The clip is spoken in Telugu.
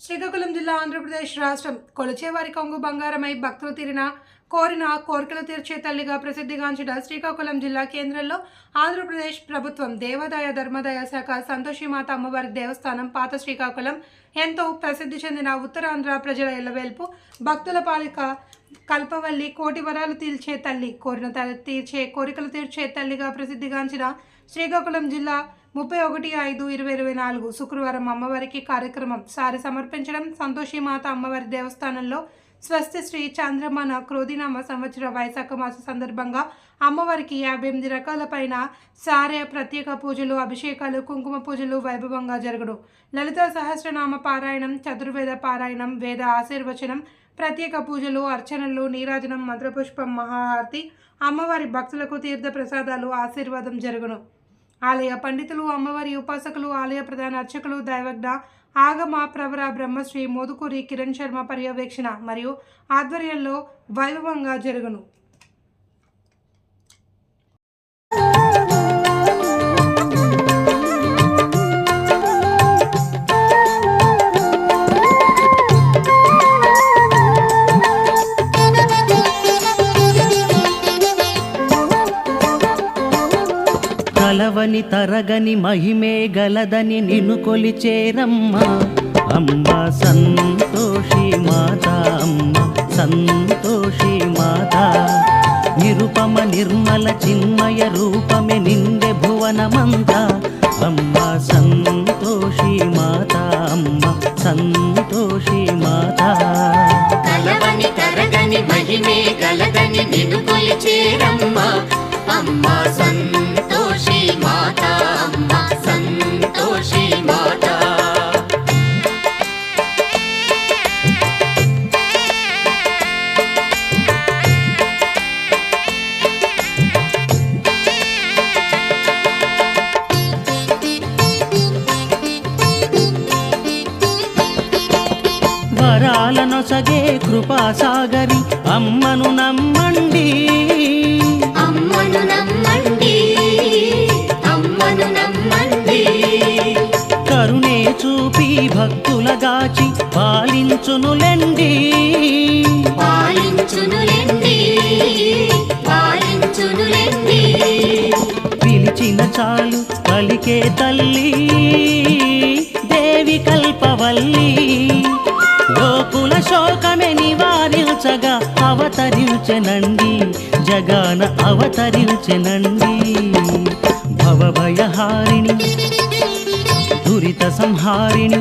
శ్రీకాకుళం జిల్లా ఆంధ్రప్రదేశ్ రాష్ట్రం కొలిచేవారి కొంగు బంగారమై భక్తులు తీరిన కోరిన కోరికలు తీర్చే తల్లిగా ప్రసిద్ధిగాంచిన శ్రీకాకుళం జిల్లా కేంద్రంలో ఆంధ్రప్రదేశ్ ప్రభుత్వం దేవాదాయ ధర్మాదాయ శాఖ సంతోషిమాత అమ్మవారి దేవస్థానం పాత శ్రీకాకుళం ఎంతో ప్రసిద్ధి చెందిన ఉత్తరాంధ్ర ప్రజల ఇళ్ళవేల్పు భక్తుల పాలిక కల్పవల్లి కోటి వరాలు తీర్చే తల్లి కోరిన తీర్చే కోరికలు తీర్చే తల్లిగా ప్రసిద్ధిగాంచిన శ్రీకాకుళం జిల్లా ముప్పై ఒకటి ఐదు ఇరవై ఇరవై నాలుగు శుక్రవారం అమ్మవారికి కార్యక్రమం సారి సమర్పించడం సంతోషిమాత అమ్మవారి దేవస్థానంలో స్వస్తి శ్రీ చంద్రమన క్రోధినామ సంవత్సర వైశాఖ మాస సందర్భంగా అమ్మవారికి యాభై ఎనిమిది రకాల పైన సారే ప్రత్యేక పూజలు అభిషేకాలు కుంకుమ పూజలు వైభవంగా జరుగును. లలిత సహస్రనామ పారాయణం చతుర్వేద పారాయణం వేద ఆశీర్వచనం ప్రత్యేక పూజలు అర్చనలు నీరాజనం మంత్రపుష్పం మహాహారతి అమ్మవారి భక్తులకు తీర్థ ప్రసాదాలు ఆశీర్వాదం జరుగును. ఆలయ పండితులు అమ్మవారి ఉపాసకులు ఆలయ ప్రధాన అర్చకులు దైవజ్ఞ ఆగమ ప్రవర బ్రహ్మశ్రీ మోదుకూరి కిరణ్ శర్మ పర్యవేక్షణ మరియు ఆధ్వర్యంలో వైభవంగా జరుగును. కలవని తరగని మహిమే గలదని నిన్ను కొలిచేరమ్మా. అమ్మ సంతోషి మాత అమ్మ సంతోషి మాత. నిరుపమ నిర్మల చిన్మయ రూపమే నిండే భువనమంతా. అమ్మ సంతోషి మాత అమ్మ సంతోషి మాత. కలవని తరగని మహిమే గలదని నిన్ను కొలిచేరమ్మా. అమ్మ సంతోషి వరాలనొసగే కృపాసాగరి అమ్మను నమ్మండి. అమ్మను నమ్మండి అమ్మను నమ్మండి. కరుణే చూపి భక్తులగాచి పాలించునులెండి. పాలించునులెండి పాలించునులెండి. పిలిచిన చాలు పలికే తల్లి దేవి కల్పవల్లి. నివారించగా అవతరించెనండి జగాన అవతరించెనండి. భవభయహారిణి దురిత సంహారిణి